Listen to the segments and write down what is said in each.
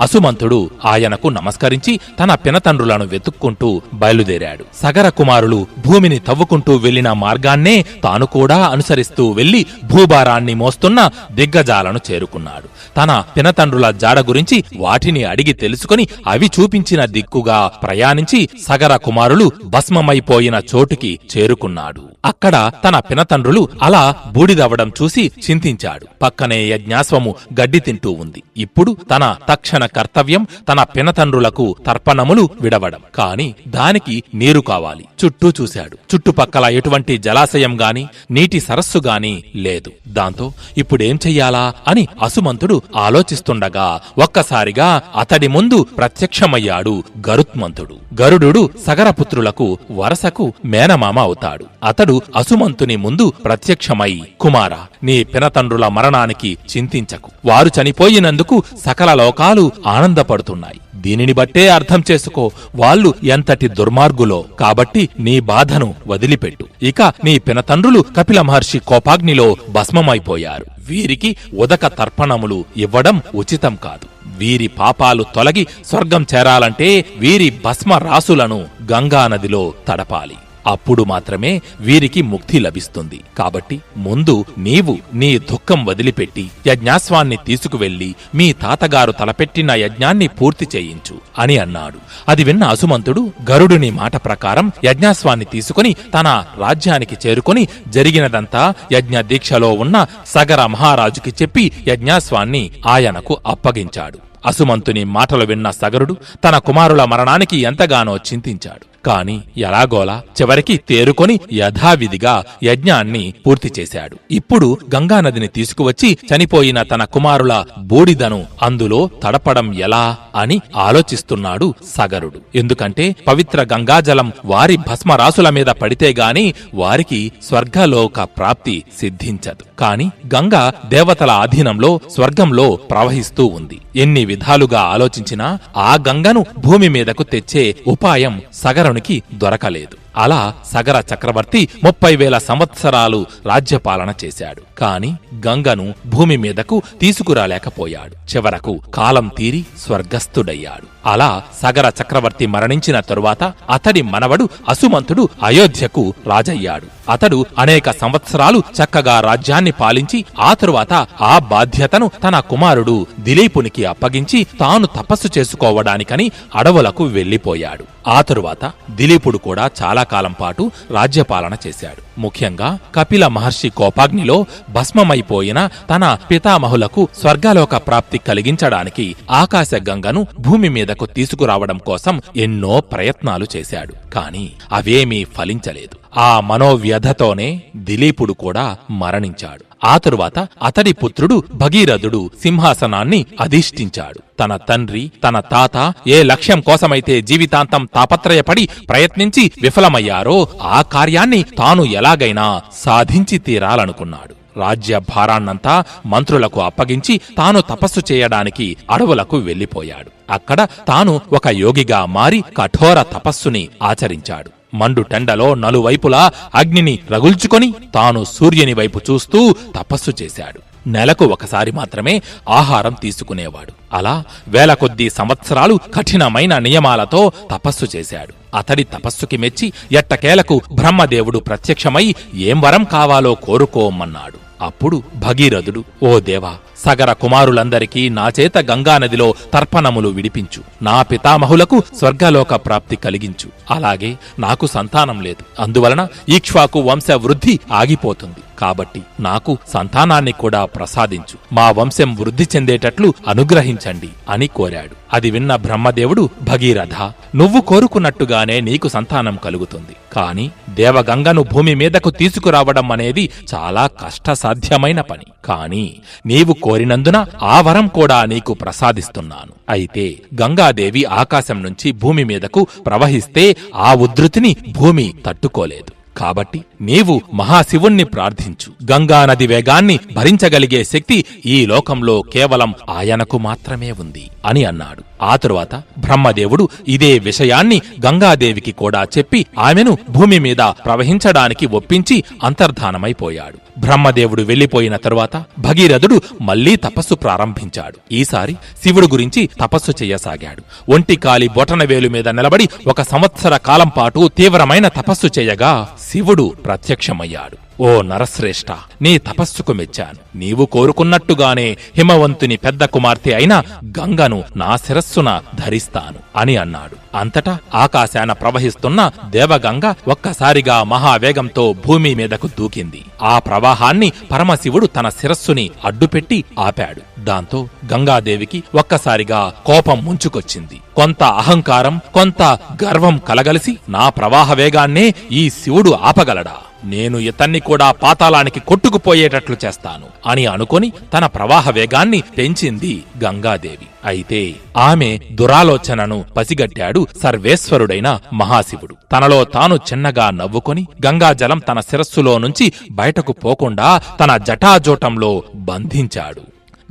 అసుమంతుడు ఆయనకు నమస్కరించి తన పినతండ్రులను వెతుక్కుంటూ బయలుదేరాడు. సగర కుమారులు భూమిని తవ్వుకుంటూ వెళ్ళిన మార్గాన్నే తాను కూడా అనుసరిస్తూ వెళ్ళి భూభారాన్ని మోస్తున్న దిగ్గజాలను చేరుకున్నాడు. తన పినతండ్రుల జాడ గురించి వాటిని అడిగి తెలుసుకుని అవి చూపించిన దిక్కుగా ప్రయాణించి సగర కుమారులు భస్మమైపోయిన చోటుకి చేరుకున్నాడు. అక్కడ తన పినతండ్రులు అలా బూడిదవ్వడం చూసి చింతించాడు. పక్కనే యజ్ఞాశ్వము గడ్డి తింటూ ఉంది. ఇప్పుడు తన తక్షణ కర్తవ్యం తన పినతండ్రులకు తర్పణములు విడవడం. కాని దానికి నీరు కావాలి. చుట్టూ చూశాడు. చుట్టుపక్కల ఎటువంటి జలాశయం గాని నీటి సరస్సు గాని లేదు. దాంతో ఇప్పుడేం చెయ్యాలా అని అసుమంతుడు ఆలోచిస్తుండగా ఒక్కసారిగా అతడి ముందు ప్రత్యక్షమయ్యాడు గరుత్మంతుడు. గరుడు సగరపుత్రులకు వరసకు మేనమామ అవుతాడు. అతడు అసుమంతుని ముందు ప్రత్యక్షమై కుమార నీ పినతండ్రుల మరణానికి చింతించకు. వారు చనిపోయినందుకు సకల లోకాలు ఆనందపడుతున్నాయి. దీనిని బట్టే అర్థం చేసుకో వాళ్ళు ఎంతటి దుర్మార్గులో. కాబట్టి నీ బాధను వదిలిపెట్టు. ఇక నీ పినతండ్రులు కపిల మహర్షి కోపాగ్నిలో భస్మమైపోయారు. వీరికి ఉదక తర్పణములు ఇవ్వడం ఉచితం కాదు. వీరి పాపాలు తొలగి స్వర్గం చేరాలంటే వీరి భస్మ రాసులను గంగానదిలో తడపాలి. అప్పుడు మాత్రమే వీరికి ముక్తి లభిస్తుంది. కాబట్టి ముందు నీవు నీ దుఃఖం వదిలిపెట్టి యజ్ఞాస్వాన్ని తీసుకువెళ్ళి మీ తాతగారు తలపెట్టిన యజ్ఞాన్ని పూర్తి చేయించు అని అన్నాడు. అది విన్న అసుమంతుడు గరుడుని మాట ప్రకారం యజ్ఞాస్వాన్ని తీసుకుని తన రాజ్యానికి చేరుకొని జరిగినదంతా యజ్ఞ దీక్షలో ఉన్న సగర మహారాజుకి చెప్పి యజ్ఞాస్వాన్ని ఆయనకు అప్పగించాడు. అసుమంతుని మాటలు విన్న సగరుడు తన కుమారుల మరణానికి ఎంతగానో చింతించాడు. కాని ఎలాగోలా చివరికి తేరుకొని యథావిధిగా యజ్ఞాన్ని పూర్తి చేశాడు. ఇప్పుడు గంగానదిని తీసుకువచ్చి చనిపోయిన తన కుమారుల బూడిదను అందులో తడపడం ఎలా అని ఆలోచిస్తున్నాడు సగరుడు. ఎందుకంటే పవిత్ర గంగాజలం వారి భస్మరాసుల మీద పడితే గాని వారికి స్వర్గలోక ప్రాప్తి సిద్ధించదు. కాని గంగ దేవతల అధీనంలో స్వర్గంలో ప్రవహిస్తూ ఉంది. ఎన్ని విధాలుగా ఆలోచించినా ఆ గంగను భూమి మీదకు తెచ్చే ఉపాయం సగరునికి దొరకలేదు. అలా సగర చక్రవర్తి ముప్పై వేల సంవత్సరాలు రాజ్యపాలన చేశాడు. కాని గంగను భూమి మీదకు తీసుకురాలేకపోయాడు. చివరకు కాలం తీరి స్వర్గస్థుడయ్యాడు. అలా సగర చక్రవర్తి మరణించిన తరువాత అతడి మనవడు అసుమంతుడు అయోధ్యకు రాజయ్యాడు. అతడు అనేక సంవత్సరాలు చక్కగా రాజ్యాన్ని పాలించి ఆ తరువాత ఆ బాధ్యతను తన కుమారుడు దిలీపునికి అప్పగించి తాను తపస్సు చేసుకోవడానికని అడవులకు వెళ్ళిపోయాడు ఆ తరువాత దిలీపుడు కూడా చాలా కాలం పాటు రాజ్యపాలన చేశాడు. ముఖ్యంగా కపిల మహర్షి కోపాగ్నిలో భస్మమైపోయిన తన పితామహులకు స్వర్గలోక ప్రాప్తి కలిగించడానికి ఆకాశ గంగను భూమి మీదకు తీసుకురావడం కోసం ఎన్నో ప్రయత్నాలు చేశాడు. కాని అవేమీ ఫలించలేదు. ఆ మనోవ్యధతోనే దిలీపుడు కూడా మరణించాడు. ఆ తరువాత అతడి పుత్రుడు భగీరథుడు సింహాసనాన్ని అధిష్ఠించాడు. తన తండ్రి తన తాత ఏ లక్ష్యం కోసమైతే జీవితాంతం తాపత్రయపడి ప్రయత్నించి విఫలమయ్యారో ఆ కార్యాన్ని తాను ఎలాగైనా సాధించి తీరాలనుకున్నాడు. రాజ్య భారాన్నంతా మంత్రులకు అప్పగించి తాను తపస్సు చేయడానికి అడవులకు వెళ్ళిపోయాడు అక్కడ తాను ఒక యోగిగా మారి కఠోర తపస్సుని ఆచరించాడు. మండు టెండలో నలువైపులా అగ్నిని రగుల్చుకొని తాను సూర్యుని వైపు చూస్తూ తపస్సు చేశాడు. నెలకు ఒకసారి మాత్రమే ఆహారం తీసుకునేవాడు. అలా వేల కొద్దీ సంవత్సరాలు కఠినమైన నియమాలతో తపస్సు చేశాడు. అతడి తపస్సుకి మెచ్చి ఎట్టకేలకు బ్రహ్మదేవుడు ప్రత్యక్షమై ఏం వరం కావాలో కోరుకోమన్నాడు. అప్పుడు భగీరథుడు ఓ దేవా సగర కుమారులందరికీ నా చేత గంగానదిలో తర్పణములు విడిపించు. నా పితామహులకు స్వర్గలోక ప్రాప్తి కలిగించు. అలాగే నాకు సంతానం లేదు. అందువలన ఈక్ష్వాకు వంశ వృద్ధి ఆగిపోతుంది. కాబట్టి నాకు సంతానాన్ని కూడా ప్రసాదించు. మా వంశం వృద్ధి చెందేటట్లు అనుగ్రహించండి అని కోరాడు. అది విన్న బ్రహ్మదేవుడు భగీరథ నువ్వు కోరుకున్నట్టుగానే నీకు సంతానం కలుగుతుంది. కాని దేవగంగను భూమి మీదకు తీసుకురావడం అనేది చాలా కష్టసాధ్యమైన పని. కాని నీవు కోరినందున ఆ వరం కూడా నీకు ప్రసాదిస్తున్నాను. అయితే గంగాదేవి ఆకాశం నుంచి భూమి మీదకు ప్రవహిస్తే ఆ ఉధృతిని భూమి తట్టుకోలేదు. కాబట్టి నీవు మహాశివుణ్ణి ప్రార్థించు. గంగానది వేగాన్ని భరించగలిగే శక్తి ఈ లోకంలో కేవలం ఆయనకు మాత్రమే ఉంది అని అన్నాడు. ఆ తరువాత బ్రహ్మదేవుడు ఇదే విషయాన్ని గంగాదేవికి కూడా చెప్పి ఆమెను భూమి మీద ప్రవహించడానికి ఒప్పించి అంతర్ధానమైపోయాడు. బ్రహ్మదేవుడు వెళ్ళిపోయిన తరువాత భగీరథుడు మళ్ళీ తపస్సు ప్రారంభించాడు. ఈసారి శివుడు గురించి తపస్సు చేయసాగాడు. ఒంటి కాలి బొటనవేలు మీద నిలబడి ఒక సంవత్సర కాలం పాటు తీవ్రమైన తపస్సు చేయగా శివుడు ప్రత్యక్షమయ్యాడు. ఓ నరశ్రేష్ఠ నీ తపస్సుకు మెచ్చాను. నీవు కోరుకున్నట్టుగానే హిమవంతుని పెద్ద కుమార్తె అయిన గంగను నా శిరస్సున ధరిస్తాను అని అన్నాడు. అంతటా ఆకాశాన ప్రవహిస్తున్న దేవగంగ ఒక్కసారిగా మహావేగంతో భూమి మీదకు దూకింది. ఆ ప్రవాహాన్ని పరమశివుడు తన శిరస్సుని అడ్డుపెట్టి ఆపాడు. దాంతో గంగాదేవికి ఒక్కసారిగా కోపం ముంచుకొచ్చింది. కొంత అహంకారం కొంత గర్వం కలగలిసి నా ప్రవాహ వేగాన్నే ఈ శివుడు ఆపగలడా? నేను ఇతన్ని కూడా పాతాళానికి కొట్టుకుపోయేటట్లు చేస్తాను అని అనుకొని తన ప్రవాహ వేగాన్ని పెంచింది గంగాదేవి. అయితే ఆమె దురాలోచనను పసిగట్టాడు సర్వేశ్వరుడైన మహాశివుడు. తనలో తాను చిన్నగా నవ్వుకొని గంగాజలం తన శిరస్సులో నుంచి బయటకు పోకుండా తన జటాజోటంలో బంధించాడు.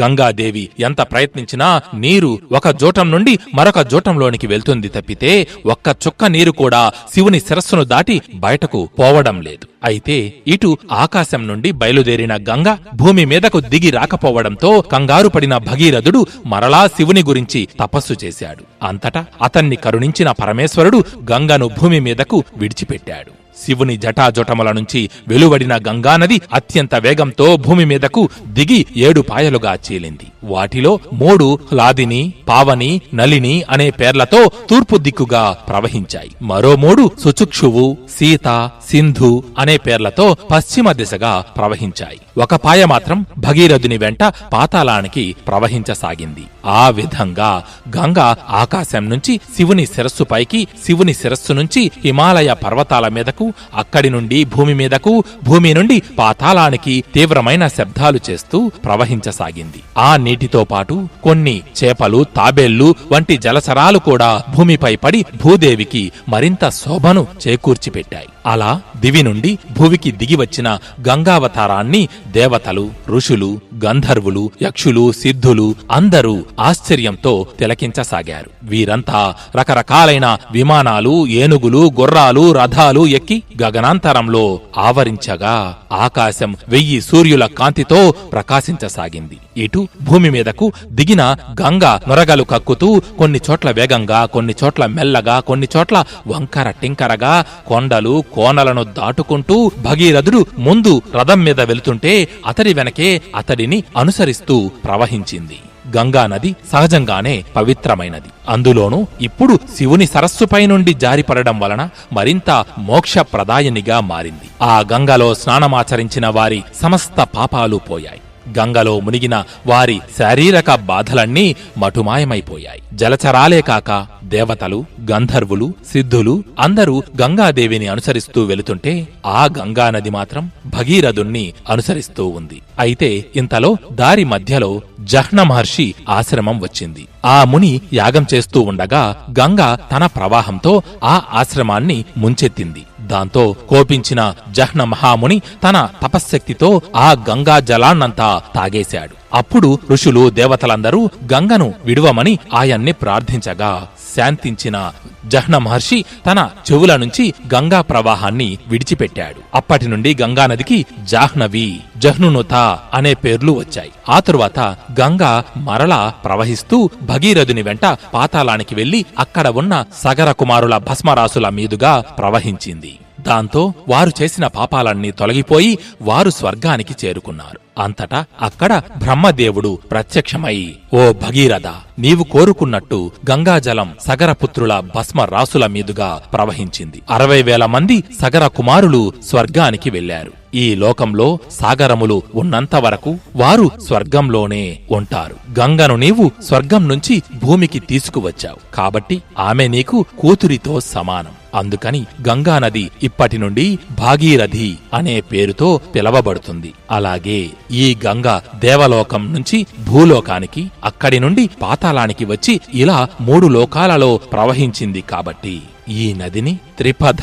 గంగాదేవి ఎంత ప్రయత్నించినా నీరు ఒక జోటం నుండి మరొక జోటంలోనికి వెళ్తుంది తప్పితే ఒక్క చుక్క నీరు కూడా శివుని శిరస్సును దాటి బయటకు పోవడం లేదు. అయితే ఇటు ఆకాశం నుండి బయలుదేరిన గంగ భూమి మీదకు దిగి రాకపోవడంతో కంగారు పడిన భగీరథుడు మరలా శివుని గురించి తపస్సు చేశాడు. అంతటా అతన్ని కరుణించిన పరమేశ్వరుడు గంగను భూమి మీదకు విడిచిపెట్టాడు. శివుని జటాజటముల నుంచి వెలువడిన గంగానది అత్యంత వేగంతో భూమి మీదకు దిగి ఏడు పాయలుగా చీలింది. వాటిలో మూడు లాదిని పావని నలిని అనే పేర్లతో తూర్పు దిక్కుగా ప్రవహించాయి. మరో మూడు సుచుక్షువు సీత సింధు అనే పేర్లతో పశ్చిమ దిశగా ప్రవహించాయి. ఒక పాయ మాత్రం భగీరథుని వెంట పాతాళానికి ప్రవహించసాగింది. ఆ విధంగా గంగ ఆకాశం నుంచి శివుని శిరస్సుపైకి శివుని శిరస్సు నుంచి హిమాలయ పర్వతాల మీదకు అక్కడి నుండి భూమి మీదకు భూమి నుండి పాతాళానికి తీవ్రమైన శబ్దాలు చేస్తూ ప్రవహించసాగింది. ఆ నీటితో పాటు కొన్ని చేపలు తాబేళ్ళు వంటి జలచరాలు కూడా భూమిపై పడి భూదేవికి మరింత శోభను చేకూర్చిపెట్టాయి. అలా దివి నుండి భూమికి దిగివచ్చిన గంగావతారాన్ని దేవతలు ఋషులు గంధర్వులు యక్షులు సిద్ధులు అందరూ ఆశ్చర్యంతో తిలకించసాగారు. వీరంతా రకరకాలైన విమానాలు ఏనుగులు గుర్రాలు రథాలు ఎక్కి గగనాంతరంలో ఆవరించగా ఆకాశం వెయ్యి సూర్యుల కాంతితో ప్రకాశించసాగింది. ఇటు భూమి మీదకు దిగిన గంగ నొరగలు కక్కుతూ కొన్ని చోట్ల వేగంగా కొన్ని చోట్ల మెల్లగా కొన్ని చోట్ల వంకర టింకరగా కొండలు కోనలను దాటుకుంటూ భగీరథుడు ముందు రథం మీద వెళుతుంటే అతడి వెనకే అతడిని అనుసరిస్తూ ప్రవహించింది. గంగా నది సహజంగానే పవిత్రమైనది. అందులోనూ ఇప్పుడు శివుని సరస్సుపై నుండి జారిపడడం వలన మరింత మోక్షప్రదాయనిగా మారింది. ఆ గంగలో స్నానమాచరించిన వారి సమస్త పాపాలు పోయాయి. గంగలో మునిగిన వారి శారీరక బాధలన్నీ మటుమాయమైపోయాయి. జలచరాలే కాక దేవతలు గంధర్వులు సిద్ధులు అందరూ గంగాదేవిని అనుసరిస్తూ వెళుతుంటే ఆ గంగానది మాత్రం భగీరథుణ్ణి అనుసరిస్తూ ఉంది. అయితే ఇంతలో దారి మధ్యలో జహ్న మహర్షి ఆశ్రమం వచ్చింది. ఆ ముని యాగం చేస్తూ ఉండగా గంగ తన ప్రవాహంతో ఆ ఆశ్రమాన్ని ముంచెత్తింది. దాంతో కోపించిన జహ్న మహాముని తన తపశ్శక్తితో ఆ గంగా జలాన్నంతా తాగేశాడు. అప్పుడు ఋషులు దేవతలందరూ గంగను విడువమని ఆయన్ని ప్రార్థించగా శాంతించిన జహ్న మహర్షి తన చెవుల నుంచి గంగా ప్రవాహాన్ని విడిచిపెట్టాడు. అప్పటి నుండి గంగానదికి జాహ్నవి జహ్నునుత అనే పేర్లు వచ్చాయి. ఆ తరువాత గంగా మరలా ప్రవహిస్తూ భగీరథుని వెంట పాతాళానికి వెళ్ళి అక్కడ ఉన్న సగర కుమారుల భస్మరాసుల మీదుగా ప్రవహించింది. దాంతో వారు చేసిన పాపాలన్నీ తొలగిపోయి వారు స్వర్గానికి చేరుకున్నారు. అంతటా అక్కడ బ్రహ్మదేవుడు ప్రత్యక్షమై ఓ భగీరథ నీవు కోరుకున్నట్టు గంగాజలం సగరపుత్రుల భస్మ రాసుల మీదుగా ప్రవహించింది. అరవై వేల మంది సగర కుమారులు స్వర్గానికి వెళ్ళారు ఈ లోకంలో సాగరములు ఉన్నంత వరకు వారు స్వర్గంలోనే ఉంటారు. గంగను నీవు స్వర్గం నుంచి భూమికి తీసుకువచ్చావు. కాబట్టి ఆమె నీకు కూతురితో సమానం. అందుకని గంగానది ఇప్పటి నుండి భాగీరథి అనే పేరుతో పిలవబడుతుంది. అలాగే ఈ గంగ దేవలోకం నుంచి భూలోకానికి అక్కడి నుండి పాతాళానికి వచ్చి ఇలా మూడు లోకాలలో ప్రవహించింది కాబట్టి ఈ నదిని త్రిపథ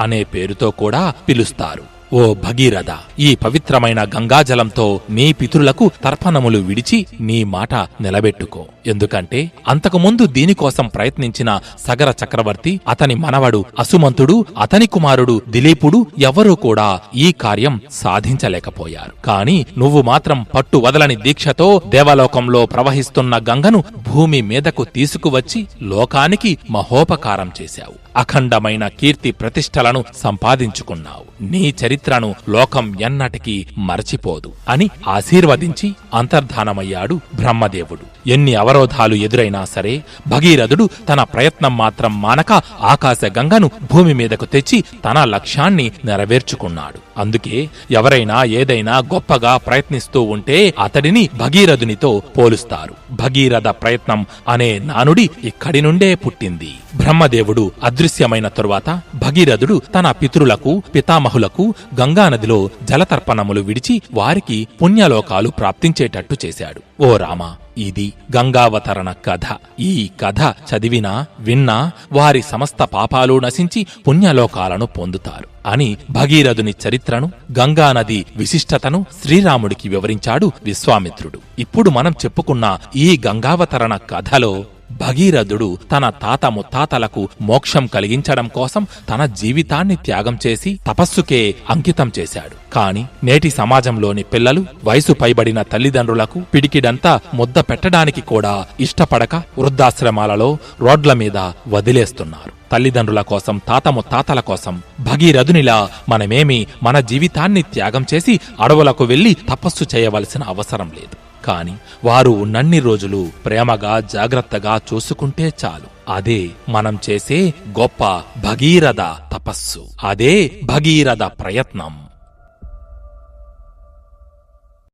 అనే పేరుతో కూడా పిలుస్తారు. ఓ భగీరథ ఈ పవిత్రమైన గంగాజలంతో నీ పితృలకు తర్పణములు విడిచి నీ మాట నిలబెట్టుకో. ఎందుకంటే అంతకుముందు దీనికోసం ప్రయత్నించిన సగర చక్రవర్తి అతని మనవడు అసుమంతుడు అతని కుమారుడు దిలీపుడు ఎవరూ కూడా ఈ కార్యం సాధించలేకపోయారు. కాని నువ్వు మాత్రం పట్టు వదలని దీక్షతో దేవలోకంలో ప్రవహిస్తున్న గంగను భూమి మీదకు తీసుకువచ్చి లోకానికి మహోపకారం చేశావు. అఖండమైన కీర్తి ప్రతిష్టలను సంపాదించుకున్నావు. నీ చరిత్ర చరిత్రను లోకం ఎన్నటికీ మరచిపోదు అని ఆశీర్వదించి అంతర్ధానమయ్యాడు బ్రహ్మదేవుడు. ఎన్ని అవరోధాలు ఎదురైనా సరే భగీరథుడు తన ప్రయత్నం మాత్రం మానక ఆకాశగంగను భూమి మీదకు తెచ్చి తన లక్ష్యాన్ని నెరవేర్చుకున్నాడు. అందుకే ఎవరైనా ఏదైనా గొప్పగా ప్రయత్నిస్తూ ఉంటే అతడిని భగీరథునితో పోలుస్తారు. భగీరథ ప్రయత్నం అనే నానుడి ఇక్కడి నుండే పుట్టింది. బ్రహ్మదేవుడు అదృశ్యమైన తరువాత భగీరథుడు తన పితృలకు పితామహులకు గంగానదిలో జలతర్పణములు విడిచి వారికి పుణ్యలోకాలు ప్రాప్తించేటట్టు చేశాడు. ఓ రామ ఇది గంగావతరణ కథ. ఈ కథ చదివినా విన్నా వారి సమస్త పాపాలు నశించి పుణ్యలోకాలను పొందుతారు అని భగీరథుని చరిత్రను గంగానది విశిష్టతను శ్రీరాముడికి వివరించాడు విశ్వామిత్రుడు. ఇప్పుడు మనం చెప్పుకున్న ఈ గంగావతరణ కథలో భగీరథుడు తన తాత ముత్తాతలకు మోక్షం కలిగించడం కోసం తన జీవితాన్ని త్యాగం చేసి తపస్సుకే అంకితం చేశాడు. కాని నేటి సమాజంలోని పిల్లలు వయసు పైబడిన తల్లిదండ్రులకు పిడికిడంతా ముద్ద పెట్టడానికి కూడా ఇష్టపడక వృద్ధాశ్రమాలలో రోడ్ల మీద వదిలేస్తున్నారు. తల్లిదండ్రుల కోసం తాత ముత్తాతల కోసం భగీరథునిలా మనమేమి మన జీవితాన్ని త్యాగం చేసి అడవులకు వెళ్ళి తపస్సు చేయవలసిన అవసరం లేదు. కాని వారు ఉన్నన్ని రోజులు ప్రేమగా జాగ్రత్తగా చూసుకుంటే చాలు. అదే మనం చేసే గొప్ప భగీరథ తపస్సు. అదే భగీరథ ప్రయత్నం.